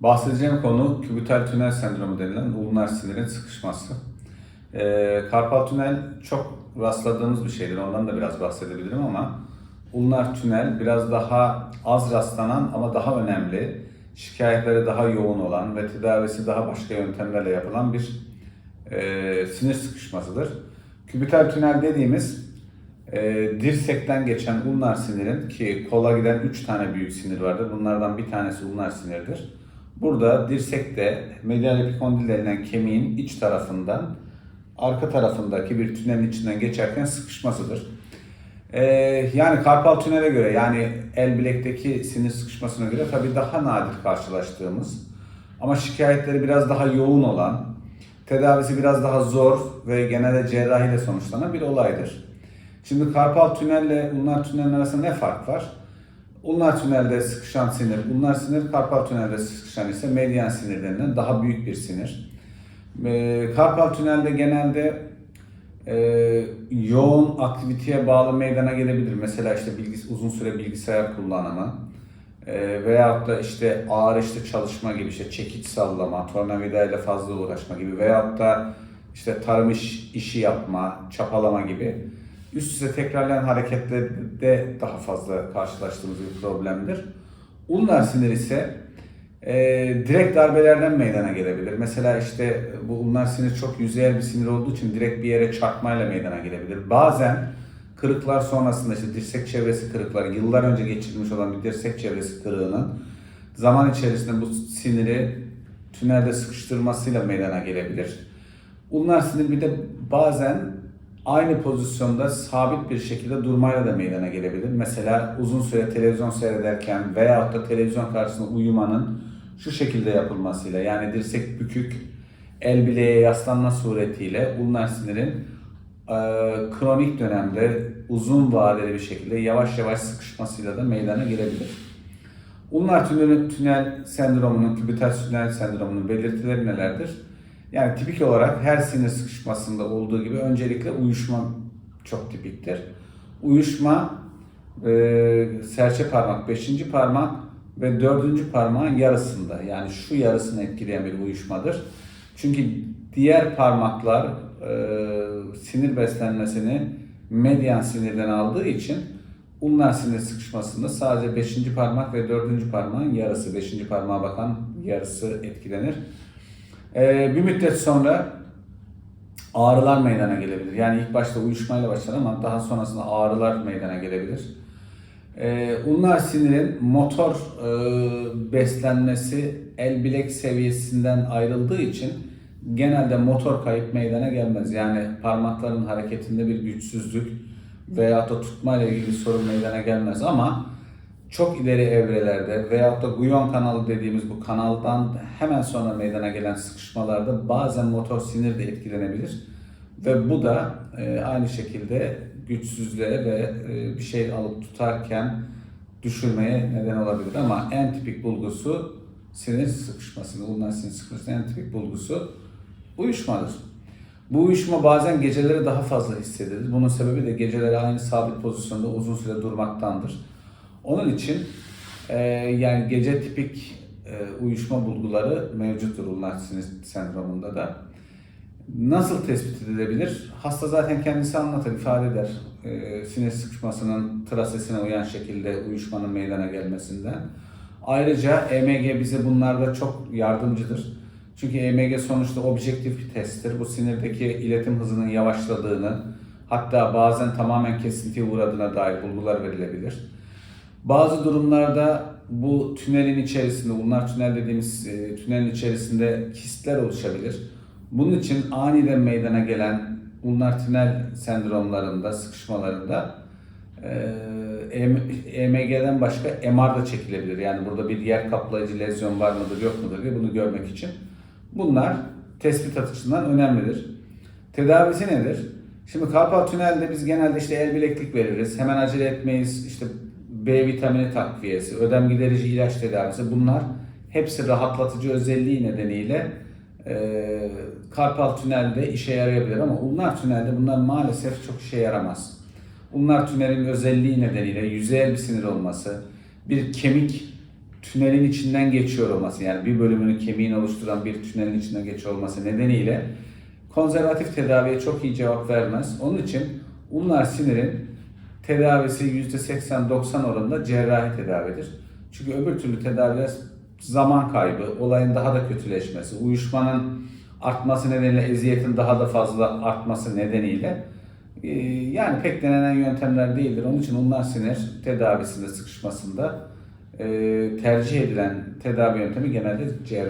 Bahsedeceğim konu kübital tünel sendromu denilen ulnar sinirin sıkışması. Ee, karpal tünel çok rastladığımız bir şeydir. Ondan da biraz bahsedebilirim ama ulnar tünel biraz daha az rastlanan ama daha önemli, şikayetleri daha yoğun olan ve tedavisi daha başka yöntemlerle yapılan bir e, sinir sıkışmasıdır. Kübital tünel dediğimiz e, dirsekten geçen ulnar sinirin ki kola giden 3 tane büyük sinir vardır. Bunlardan bir tanesi ulnar sinirdir. Burada dirsekte medial epikondil denilen kemiğin iç tarafından arka tarafındaki bir tünelin içinden geçerken sıkışmasıdır. Ee, yani karpal tünele göre yani el bilekteki sinir sıkışmasına göre tabii daha nadir karşılaştığımız ama şikayetleri biraz daha yoğun olan, tedavisi biraz daha zor ve genelde cerrahiyle sonuçlanan bir olaydır. Şimdi karpal tünelle ulnar tünelin arasında ne fark var? Ulnar tünelde sıkışan sinir, ulnar sinir karpal tünelde sıkışan ise medyan sinir denilen daha büyük bir sinir. Ee, karpal tünelde genelde e, yoğun aktiviteye bağlı meydana gelebilir. Mesela işte bilgis uzun süre bilgisayar kullanımı e, veyahut da işte ağır işte çalışma gibi işte çekiç sallama, tornavida ile fazla uğraşma gibi veyahut da işte tarım iş, işi yapma, çapalama gibi üst üste tekrarlayan hareketlerde daha fazla karşılaştığımız bir problemdir. Ulnar sinir ise e, direkt darbelerden meydana gelebilir. Mesela işte bu ulnar sinir çok yüzeyel bir sinir olduğu için direkt bir yere çarpmayla meydana gelebilir. Bazen kırıklar sonrasında işte dirsek çevresi kırıkları, yıllar önce geçirilmiş olan bir dirsek çevresi kırığının zaman içerisinde bu siniri tünelde sıkıştırmasıyla meydana gelebilir. Ulnar sinir bir de bazen aynı pozisyonda sabit bir şekilde durmayla da meydana gelebilir. Mesela uzun süre televizyon seyrederken veyahut da televizyon karşısında uyumanın şu şekilde yapılmasıyla yani dirsek bükük, el bileğe yaslanma suretiyle ulnar sinirin e, kronik dönemde uzun vadeli bir şekilde yavaş yavaş sıkışmasıyla da meydana gelebilir. Ulnar tünel, tünel sendromunun, kübital tünel sendromunun belirtileri nelerdir? Yani tipik olarak her sinir sıkışmasında olduğu gibi öncelikle uyuşma çok tipiktir. Uyuşma e, serçe parmak, beşinci parmak ve dördüncü parmağın yarısında yani şu yarısını etkileyen bir uyuşmadır. Çünkü diğer parmaklar e, sinir beslenmesini medyan sinirden aldığı için ulnar sinir sıkışmasında sadece beşinci parmak ve dördüncü parmağın yarısı, beşinci parmağa bakan yarısı etkilenir. Ee, bir müddet sonra ağrılar meydana gelebilir. Yani ilk başta uyuşmayla başlar ama daha sonrasında ağrılar meydana gelebilir. Ee, ulnar sinirin motor e, beslenmesi el bilek seviyesinden ayrıldığı için genelde motor kayıp meydana gelmez. Yani parmakların hareketinde bir güçsüzlük veya da tutmayla ilgili bir sorun meydana gelmez ama çok ileri evrelerde veyahut da guyon kanalı dediğimiz bu kanaldan hemen sonra meydana gelen sıkışmalarda bazen motor sinir de etkilenebilir. Ve bu da e, aynı şekilde güçsüzlüğe ve e, bir şey alıp tutarken düşürmeye neden olabilir. Ama en tipik bulgusu sinir sıkışması, ulnar sinir sıkışmasının en tipik bulgusu uyuşmadır. Bu uyuşma bazen geceleri daha fazla hissedilir. Bunun sebebi de geceleri aynı sabit pozisyonda uzun süre durmaktandır. Onun için e, yani gece tipik e, uyuşma bulguları mevcuttur ulnar sinir sendromunda da. Nasıl tespit edilebilir? Hasta zaten kendisi anlatır, ifade eder. E, sinir sıkışmasının trasesine uyan şekilde uyuşmanın meydana gelmesinden. Ayrıca EMG bize bunlarda çok yardımcıdır. Çünkü EMG sonuçta objektif bir testtir. Bu sinirdeki iletim hızının yavaşladığını, hatta bazen tamamen kesintiye uğradığına dair bulgular verilebilir. Bazı durumlarda bu tünelin içerisinde, bunlar tünel dediğimiz e, tünelin içerisinde kistler oluşabilir. Bunun için aniden meydana gelen ulnar tünel sendromlarında, sıkışmalarında e, EMG'den başka MR da çekilebilir. Yani burada bir yer kaplayıcı lezyon var mıdır yok mudur diye bunu görmek için. Bunlar tespit açısından önemlidir. Tedavisi nedir? Şimdi karpal tünelde biz genelde işte el bileklik veririz. Hemen acele etmeyiz. İşte B vitamini takviyesi, ödem giderici ilaç tedavisi bunlar hepsi rahatlatıcı özelliği nedeniyle e, karpal tünelde işe yarayabilir ama ulnar tünelde bunlar maalesef çok işe yaramaz. Ulnar tünelin özelliği nedeniyle yüzeyel bir sinir olması, bir kemik tünelin içinden geçiyor olması yani bir bölümünü kemiğin oluşturan bir tünelin içinden geçiyor olması nedeniyle konservatif tedaviye çok iyi cevap vermez. Onun için ulnar sinirin tedavisi %80-90 oranında cerrahi tedavidir. Çünkü öbür türlü tedaviler zaman kaybı, olayın daha da kötüleşmesi, uyuşmanın artması nedeniyle eziyetin daha da fazla artması nedeniyle e, yani pek denenen yöntemler değildir. Onun için ulnar sinir tedavisinde, sıkışmasında e, tercih edilen tedavi yöntemi genelde cerrahi.